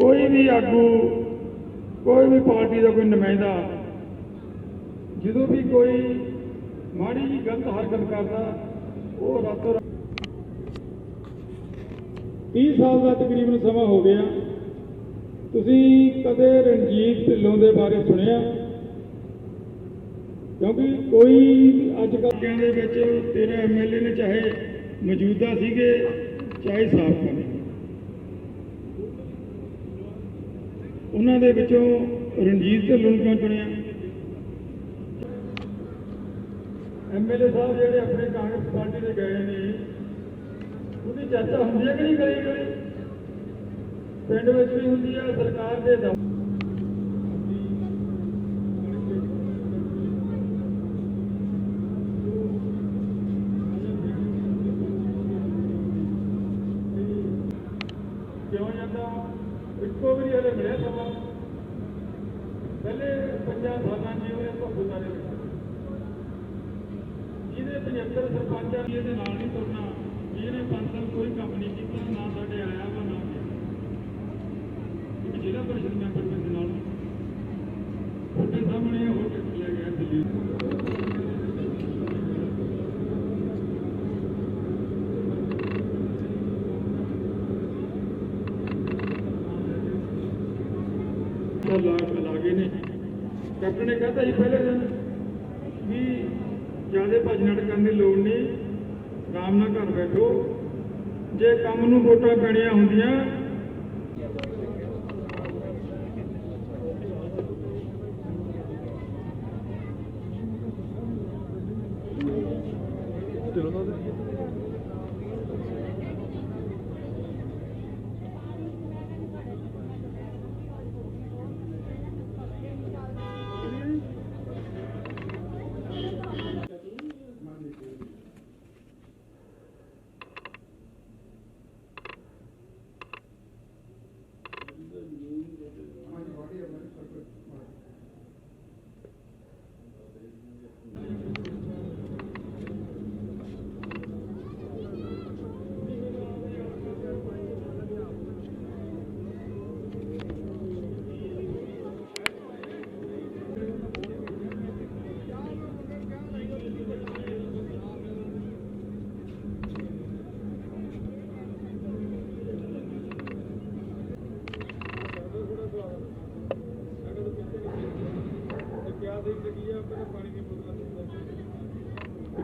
ਕੋਈ ਵੀ ਆਗੂ, ਕੋਈ ਵੀ ਪਾਰਟੀ ਦਾ ਕੋਈ ਨੁਮਾਇੰਦਾ, ਜਦੋਂ ਵੀ ਕੋਈ ਮਾੜੀ ਜੀ ਗਲਤ ਹਰਕਤ ਕਰਦਾ, ਉਹ ਰਾਤੋਂ ਰਾਤ 30 ਸਾਲ ਦਾ ਤਕਰੀਬਨ ਸਮਾਂ ਹੋ ਗਿਆ। ਤੁਸੀਂ ਕਦੇ ਰਣਜੀਤ ਢਿੱਲੋਂ ਦੇ ਬਾਰੇ ਸੁਣਿਆ? ਕਿਉਂਕਿ ਕੋਈ ਅੱਜ ਕੱਲ੍ਹ ਦੇ ਵਿੱਚ ਤੇਰੇ ਐਮਐਲਏ ਨੇ ਚਾਹੇ ਮੌਜੂਦਾ ਸੀਗੇ, ਚਾਹੇ ਸਾਬਕਾ ਨੇ ਉਹਨਾਂ ਦੇ ਵਿੱਚੋਂ ਰਣਜੀਤ ਢਿੱਲੋਂ ਨੂੰ ਕਿਉਂ ਚੁਣਿਆ? ਐਮਐਲਏ ਸਾਹਿਬ ਜਿਹੜੇ ਆਪਣੇ ਕਾਂਗਰਸ ਪਾਰਟੀ ਦੇ ਗਏ ਨੇ, ਉਹਦੀ ਚਰਚਾ ਹੁੰਦੀ ਹੈ ਕਿ ਨਹੀਂ ਕਰੀ ਕਰੀ? ਪਿੰਡ ਵਿੱਚ ਵੀ ਹੁੰਦੀ ਹੈ ਸਰਕਾਰ ਦੇ 55 ਸਾਲਾਂ ਦੀ ਹੋਏ ਤੋਂ ਗੁਜ਼ਾਰੇ ਜਿਹਦੇ 75 ਸਰਪੰਚਾਂ ਦੀ ਇਹਦੇ ਨਾਲ ਨਹੀਂ ਤੁਰਨਾ ਇਹਨੇ 5 ਸਾਲ ਕੋਈ ਕੰਮ ਨਹੀਂ ਕੀਤਾ, ਨਾ ਸਾਡੇ ਆਇਆ ਵਾ, ਨਾ ਇੱਕ ਜ਼ਿਲ੍ਹਾ ਪਰਿਸ਼ਦ ਮੈਂਬਰ ਦੇ ਨਾਲ। ਤੁਹਾਡੇ ਸਾਹਮਣੇ ਹੋ ਕੇ ਚਲੇ ਗਿਆ ਦਿੱਲੀ। ਲਾਗੇ ਨੇ। ਕੈਪਟਨ ਨੇ ਕਹਤਾ ਜੀ ਪਹਿਲੇ ਦਿਨ ਵੀ ਜ਼ਿਆਦਾ ਭੱਜ ਕਰਨ ਦੀ ਲੋੜ ਨਹੀਂ, ਆਰਾਮ ਨਾਲ ਘਰ ਬੈਠੋ। ਜੇ ਕੰਮ ਨੂੰ ਵੋਟਾਂ ਪੈਣੀਆਂ ਹੁੰਦੀਆਂ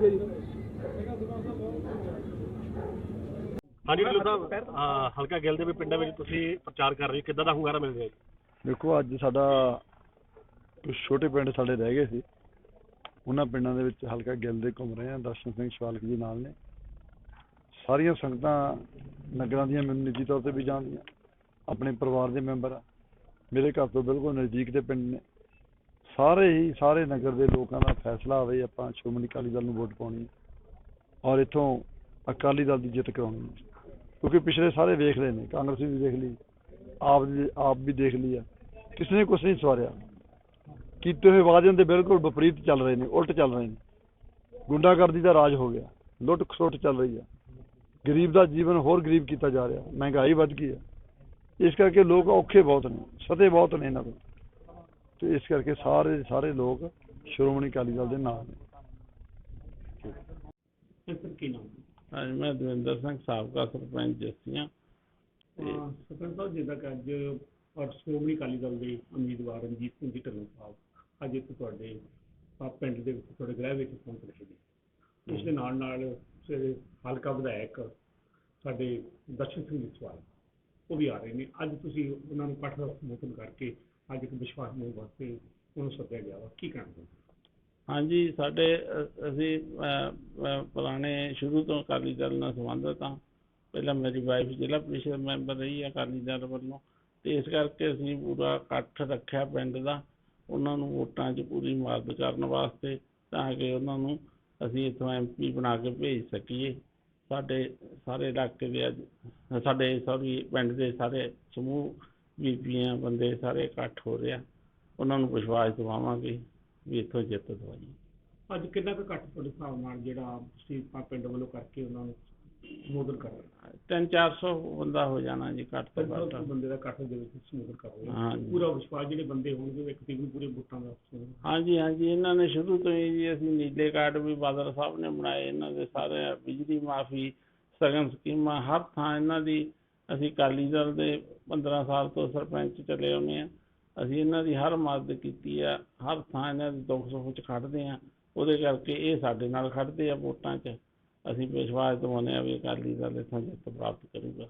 ਹਾਂਜੀ ਢਿੱਲੋਂ ਸਾਹਿਬ, ਅਹ, ਹਲਕਾ ਗਿੱਲ ਦੇ ਵੀ ਪਿੰਡਾਂ ਵਿੱਚ ਤੁਸੀਂ ਪ੍ਰਚਾਰ ਕਰ ਰਹੇ ਹੋ। ਕਿੱਦਾਂ ਦਾ ਹੁੰਗਾਰਾ ਮਿਲ ਰਿਹਾ ਜੀ? ਦੇਖੋ, ਅੱਜ ਸਾਡਾ ਕੁਝ ਛੋਟੇ ਪਿੰਡ ਸਾਡੇ ਰਹਿ ਗਏ ਸੀ। ਉਹਨਾਂ ਪਿੰਡਾਂ ਦੇ ਵਿੱਚ ਹਲਕਾ ਗਿੱਲ ਦੇ ਘੁੰਮ ਰਹੇ ਆ ਦਰਸ਼ਨ ਸਿੰਘ ਸ਼ਵਾਲਕ ਜੀ ਨਾਲ ਨੇ। ਸਾਰੀਆਂ ਸੰਗਤਾਂ ਨਗਰਾਂ ਦੀਆਂ ਮੈਨੂੰ ਨਿੱਜੀ ਤੌਰ ਤੇ ਵੀ ਜਾਣਦੀਆਂ। ਆਪਣੇ ਪਰਿਵਾਰ ਦੇ ਮੈਂਬਰ ਆ। ਮੇਰੇ ਘਰ ਤੋਂ ਬਿਲਕੁਲ ਨਜ਼ਦੀਕ ਦੇ ਪਿੰਡ ਨੇ। ਸਾਰੇ ਹੀ, ਸਾਰੇ ਨਗਰ ਦੇ ਲੋਕਾਂ ਦਾ ਫੈਸਲਾ ਆਵੇ, ਆਪਾਂ ਸ਼੍ਰੋਮਣੀ ਅਕਾਲੀ ਦਲ ਨੂੰ ਵੋਟ ਪਾਉਣੀ ਹੈ। ਔਰ ਇੱਥੋਂ ਅਕਾਲੀ ਦਲ ਦੀ ਜਿੱਤ ਕਰਾਉਣੀ ਹੈ। ਕਿਉਂਕਿ ਪਿਛਲੇ ਸਾਰੇ ਵੇਖ ਰਹੇ ਨੇ, ਕਾਂਗਰਸੀ ਵੀ ਦੇਖ ਲਈ, ਆਪ ਵੀ ਆਪ ਵੀ ਦੇਖ ਲਈ ਆ ਕਿਸੇ ਨੇ ਕੁਛ ਨਹੀਂ ਸਵਾਰਿਆ। ਕੀਤੇ ਹੋਏ ਵਾਅਦਿਆਂ ਦੇ ਬਿਲਕੁਲ ਵਿਪਰੀਤ ਚੱਲ ਰਹੇ ਨੇ, ਉਲਟ ਚੱਲ ਰਹੇ ਨੇ। ਗੁੰਡਾਗਰਦੀ ਦਾ ਰਾਜ ਹੋ ਗਿਆ ਲੁੱਟ ਖਸੁੱਟ ਚੱਲ ਰਹੀ ਆ ਗਰੀਬ ਦਾ ਜੀਵਨ ਹੋਰ ਗਰੀਬ ਕੀਤਾ ਜਾ ਰਿਹਾ, ਮਹਿੰਗਾਈ ਵੱਧ ਗਈ ਆ ਇਸ ਕਰਕੇ ਲੋਕ ਔਖੇ ਬਹੁਤ ਨੇ, ਸਤੇ ਬਹੁਤ ਨੇ ਇਹਨਾਂ ਕੋਲ। ਤੇ ਇਸ ਕਰਕੇ ਸਾਰੇ ਦੇ ਸਾਰੇ ਲੋਕ ਸ਼੍ਰੋਮਣੀ ਅਕਾਲੀ ਦਲ ਦੇ ਨਾਲ ਨੇ। ਹਾਂਜੀ ਮੈਂ ਦਵਿੰਦਰ ਸਿੰਘ ਸਾਬਕਾ ਸਰਪੰਚ ਜੱਸੀਆਂ। ਤੇ ਸਰਪੰਚ ਸਾਹਿਬ ਜਿੱਦਾਂ ਕਿ ਅੱਜ ਔਰ ਸ਼੍ਰੋਮਣੀ ਅਕਾਲੀ ਦਲ ਦੇ ਉਮੀਦਵਾਰ ਰਣਜੀਤ ਸਿੰਘ ਜੀ ਢਿੱਲੋਂ ਸਾਹਿਬ ਅੱਜ ਇੱਥੇ ਤੁਹਾਡੇ ਆ ਪਿੰਡ ਦੇ ਵਿੱਚ ਤੁਹਾਡੇ ਗ੍ਰਹਿ ਵਿੱਚ ਪਹੁੰਚ ਰਹੇ ਨੇ। ਇਸ ਦੇ ਨਾਲ ਨਾਲ ਹਲਕਾ ਵਿਧਾਇਕ ਸਾਡੇ ਦਰਸ਼ਨ ਸਿੰਘ ਵਿਸਵਾਲ ਉਹ ਵੀ ਆ ਰਹੇ ਨੇ। ਅੱਜ ਤੁਸੀਂ ਉਹਨਾਂ ਨੂੰ ਇਕੱਠ ਦਾ ਸਮੂਥਨ ਕਰਕੇ ਅੱਜ ਇੱਕ ਵਿਸ਼ਵਾਸ ਮੋਹ ਵਾਸਤੇ ਉਹਨੂੰ ਸੱਦਿਆ ਗਿਆ ਵਾ। ਕੀ ਕਹਿਣਾ ਹਾਂਜੀ, ਸਾਡੇ ਅਸੀਂ ਪੁਰਾਣੇ ਸ਼ੁਰੂ ਤੋਂ ਅਕਾਲੀ ਦਲ ਨਾਲ ਸੰਬੰਧਿਤ ਹਾਂ। ਪਹਿਲਾਂ ਮੇਰੀ ਵਾਈਫ ਜ਼ਿਲ੍ਹਾ ਪ੍ਰੀਸ਼ਦ ਮੈਂਬਰ ਰਹੀ ਹੈ ਅਕਾਲੀ ਦਲ ਵੱਲੋਂ। ਤੇ ਇਸ ਕਰਕੇ ਅਸੀਂ ਪੂਰਾ ਇਕੱਠ ਰੱਖਿਆ ਪਿੰਡ ਦਾ। ਉਹਨਾਂ ਨੂੰ ਵੋਟਾਂ 'ਚ ਪੂਰੀ ਮਦਦ ਕਰਨ ਵਾਸਤੇ ਤਾਂ ਕਿ ਉਹਨਾਂ ਨੂੰ ਅਸੀਂ ਇੱਥੋਂ ਐਮਪੀ ਬਣਾ ਕੇ ਭੇਜ ਸਕੀਏ। ਸਾਡੇ ਸਾਰੇ ਇਲਾਕੇ ਦੇ ਅੱਜ, ਸਾਡੇ ਸੌਰੀ ਪਿੰਡ ਦੇ ਸਾਰੇ ਸਮੂਹ ਬੀਬੀਆਂ ਬੰਦੇ ਸਾਰੇ ਇਕੱਠ ਹੋ ਰਿਹਾ ਉਹਨਾਂ ਨੂੰ ਵਿਸ਼ਵਾਸ ਦਿਵਾਵਾਂਗੇ ਵੀ ਇੱਥੋਂ ਜਿੱਤ ਦਵਾਈ ਅੱਜ ਕਿੰਨਾ ਕੁ ਘੱਟ ਤੁਹਾਡੇ ਹਿਸਾਬ ਨਾਲ ਜਿਹੜਾ ਤੁਸੀਂ ਆਪਾਂ ਪਿੰਡ ਵੱਲੋਂ ਕਰਕੇ ਉਹਨਾਂ ਨੂੰ ਸੰਬੋਧਨ ਕਰ ਰਹੇ ਤਿੰਨ ਚਾਰ ਸੌ ਬੰਦਾ ਹੋ ਜਾਣਾ ਜੀ ਘੱਟ ਤੋਂ ਘੱਟ। ਬੰਦੇ ਦਾ ਇਕੱਠ ਦੇ ਵਿੱਚ ਸੰਬੋਧਨ ਕਰ ਰਹੇ ਹਾਂ। ਜੀ। ਪੂਰਾ ਵਿਸ਼ਵਾਸ ਜਿਹੜੇ ਬੰਦੇ ਹੋਣਗੇ ਇੱਕ ਨੂੰ ਪੂਰੇ ਵੋਟਾਂ ਦਾ ਹਾਂਜੀ ਹਾਂਜੀ। ਇਹਨਾਂ ਨੇ ਸ਼ੁਰੂ ਤੋਂ ਹੀ ਜੀ ਅਸੀਂ ਨੀਲੇ ਕਾਰਡ ਵੀ ਬਾਦਲ ਸਾਹਿਬ ਨੇ ਬਣਾਏ। ਇਹਨਾਂ ਦੇ ਸਾਰੇ ਬਿਜਲੀ ਮਾਫੀ ਸਗਨ ਸਕੀਮਾਂ ਹਰ ਥਾਂ ਇਹਨਾਂ ਦੀ ਅਸੀਂ ਅਕਾਲੀ ਦਲ ਦੇ 15 ਸਾਲ ਤੋਂ ਸਰਪੰਚ ਚੱਲੇ ਆਉਂਦੇ ਆ ਅਸੀਂ ਇਹਨਾਂ ਦੀ ਹਰ ਮਦਦ ਕੀਤੀ ਆ, ਹਰ ਥਾਂ ਇਹਨਾਂ ਦੇ ਦੁੱਖ ਸੁੱਖ ਚ ਖੜਦੇ ਆ ਉਹਦੇ ਕਰਕੇ ਇਹ ਸਾਡੇ ਨਾਲ ਖੜਦੇ ਆ ਵੋਟਾਂ 'ਚ। ਅਸੀਂ ਵਿਸ਼ਵਾਸ ਦਿਵਾਉਂਦੇ ਆ ਵੀ ਅਕਾਲੀ ਦਲ ਇੱਥੋਂ ਜਿੱਤ ਪ੍ਰਾਪਤ ਕਰੂਗਾ।